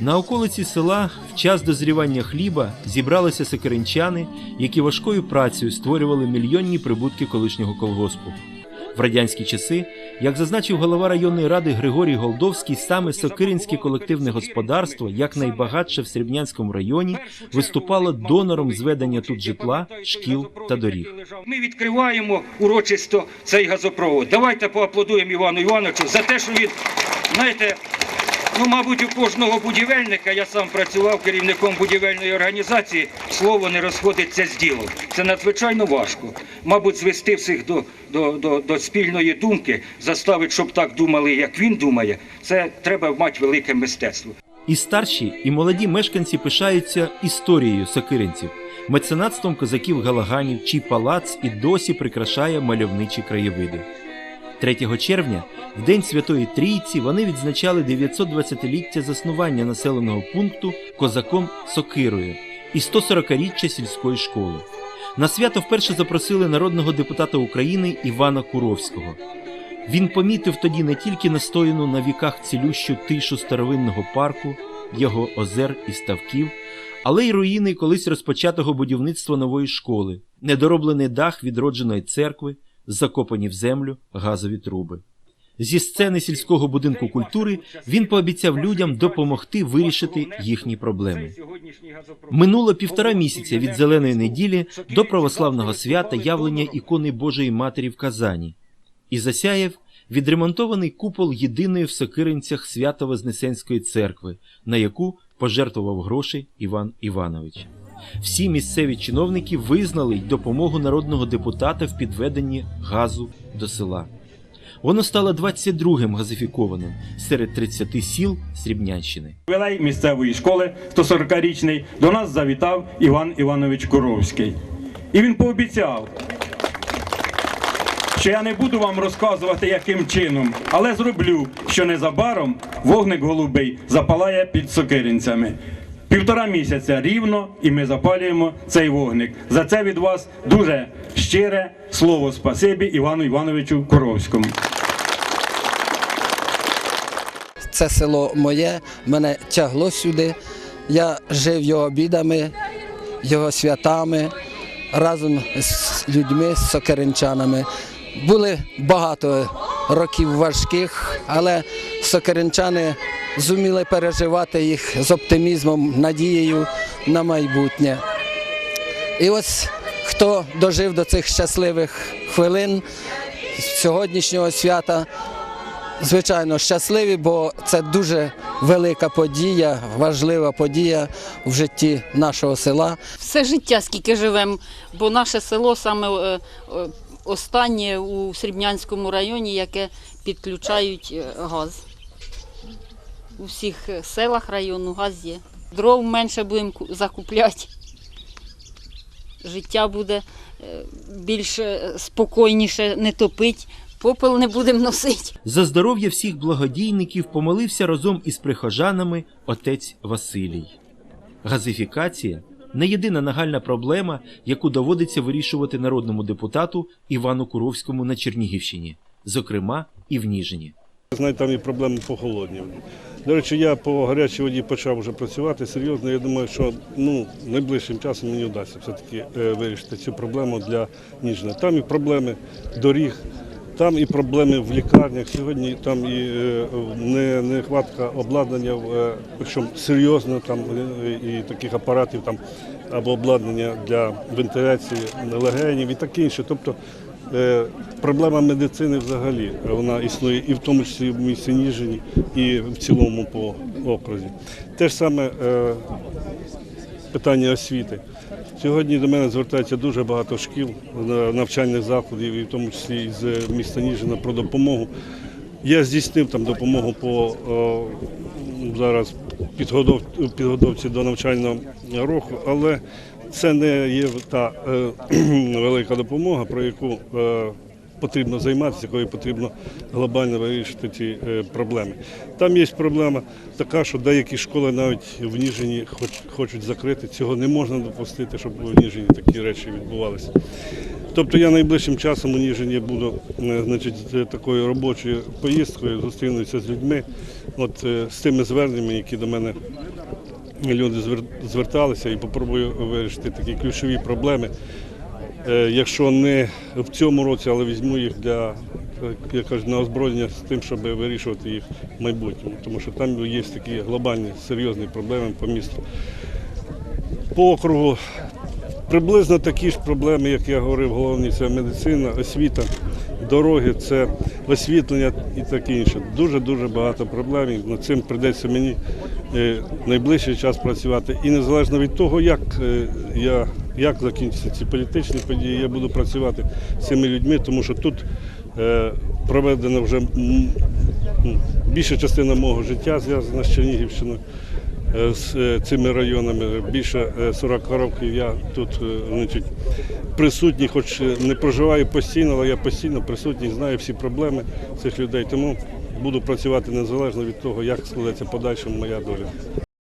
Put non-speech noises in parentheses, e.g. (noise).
На околиці села в час дозрівання хліба зібралися сокиринчани, які важкою працею створювали мільйонні прибутки колишнього колгоспу. В радянські часи, як зазначив голова районної ради Григорій Голдовський, саме Сокиринське колективне господарство, як найбагатше в Срібнянському районі, виступало донором зведення тут житла, шкіл та доріг. Ми відкриваємо урочисто цей газопровод. Давайте поаплодуємо Івану Івановичу за те, що він, знаєте, ну, мабуть, у кожного будівельника, я сам працював керівником будівельної організації, слово не розходиться з ділом. Це надзвичайно важко. Мабуть, звести всіх до, до, до, до спільної думки, заставити, щоб так думали, як він думає, це треба мати велике мистецтво. І старші, і молоді мешканці пишаються історією сокиринців, меценатством козаків Галаганів, чий палац і досі прикрашає мальовничі краєвиди. 3 червня, в День Святої Трійці, вони відзначали 920-ліття заснування населеного пункту козаком Сокирою і 140-річчя сільської школи. На свято вперше запросили народного депутата України Івана Куровського. Він помітив тоді не тільки настояну на віках цілющу тишу старовинного парку, його озер і ставків, але й руїни колись розпочатого будівництва нової школи, недороблений дах відродженої церкви, закопані в землю газові труби. Зі сцени сільського будинку культури він пообіцяв людям допомогти вирішити їхні проблеми. Минуло півтора місяця від зеленої неділі до православного свята явлення ікони Божої Матері в Казані і засяяв відремонтований купол єдиної в Сокиринцях Свято-Вознесенської церкви, на яку пожертвував гроші Іван Іванович. Всі місцеві чиновники визнали й допомогу народного депутата в підведенні газу до села. Воно стало 22-м газифікованим серед 30 сіл Срібнянщини. Ювілей місцевої школи 140-річний до нас завітав Іван Іванович Куровський. І він пообіцяв, що я не буду вам розказувати, яким чином, але зроблю, що незабаром вогник голубий запалає під сокиринцями. Півтора місяця рівно, і ми запалюємо цей вогник. За це від вас дуже щире слово спасибі Івану Івановичу Куровському. Це село моє, мене тягло сюди. Я жив його обідами, його святами разом з людьми, з сокиринчанами. Були багато років важких, але сокиринчани зуміли переживати їх з оптимізмом, надією на майбутнє. І ось хто дожив до цих щасливих хвилин сьогоднішнього свята, звичайно, щасливі, бо це дуже велика подія, важлива подія в житті нашого села. Все життя, скільки живемо, бо наше село саме е, е, останнє у Срібнянському районі, яке підключають е, газ. У всіх е, селах району газ є. Дров менше будемо закупляти. Життя буде е, більш спокійніше, не топить, попел не будемо носити. За здоров'я всіх благодійників помолився разом із прихожанами отець Василій. Газифікація не єдина нагальна проблема, яку доводиться вирішувати народному депутату Івану Куровському на Чернігівщині, зокрема і в Ніжині. Знаєте, там і проблеми по холодній. До речі, я по гарячій воді почав вже працювати серйозно. Я думаю, що ну, найближчим часом мені вдасться все-таки е, вирішити цю проблему для Ніжина. Там і проблеми доріг, там і проблеми в лікарнях. Сьогодні там і е, не, нехватка обладнання, е, причому серйозно там е, і таких апаратів там або обладнання для вентиляції легенів і таке інше. Тобто Е, Проблема медицини взагалі вона існує і в тому числі в місті Ніжині, і в цілому по окрузі. Те ж саме е, питання освіти. Сьогодні до мене звертається дуже багато шкіл, е, навчальних закладів, і в тому числі з міста Ніжина про допомогу. Я здійснив там допомогу по о, зараз підготов, підготовці до навчального року, але це не є та е, (clears throat) велика допомога, про яку е, потрібно займатися, якою потрібно глобально вирішити ці е, проблеми. Там є проблема така, що деякі школи навіть в Ніжині хоч, хочуть закрити. Цього не можна допустити, щоб в Ніжині такі речі відбувалися. Тобто я найближчим часом у Ніжині буду е, значить, такою робочою поїздкою, зустрінуся з людьми, от е, з тими зверненнями, які до мене люди зверталися, і попробую вирішити такі ключові проблеми. Е, Якщо не в цьому році, але візьму їх для як кажуть, на озброєння з тим, щоб вирішувати їх в майбутньому. Тому що там є такі глобальні серйозні проблеми по місту. По округу приблизно такі ж проблеми, як я говорив, головні це медицина, освіта, дороги, це освітлення і таке інше. Дуже-дуже багато проблем. і Над цим прийдеться мені е, найближчий час працювати. І незалежно від того, як е, я як закінчаться ці політичні події, я буду працювати з цими людьми, тому що тут е, проведено вже більша частина мого життя зв'язана з Чернігівщиною. Е, з е, цими районами. Більше е, 40 років я тут значить, присутній, хоч не проживаю постійно, але я постійно присутній, знаю всі проблеми цих людей. Тому буду працювати незалежно від того, як складеться подальшому моя доля.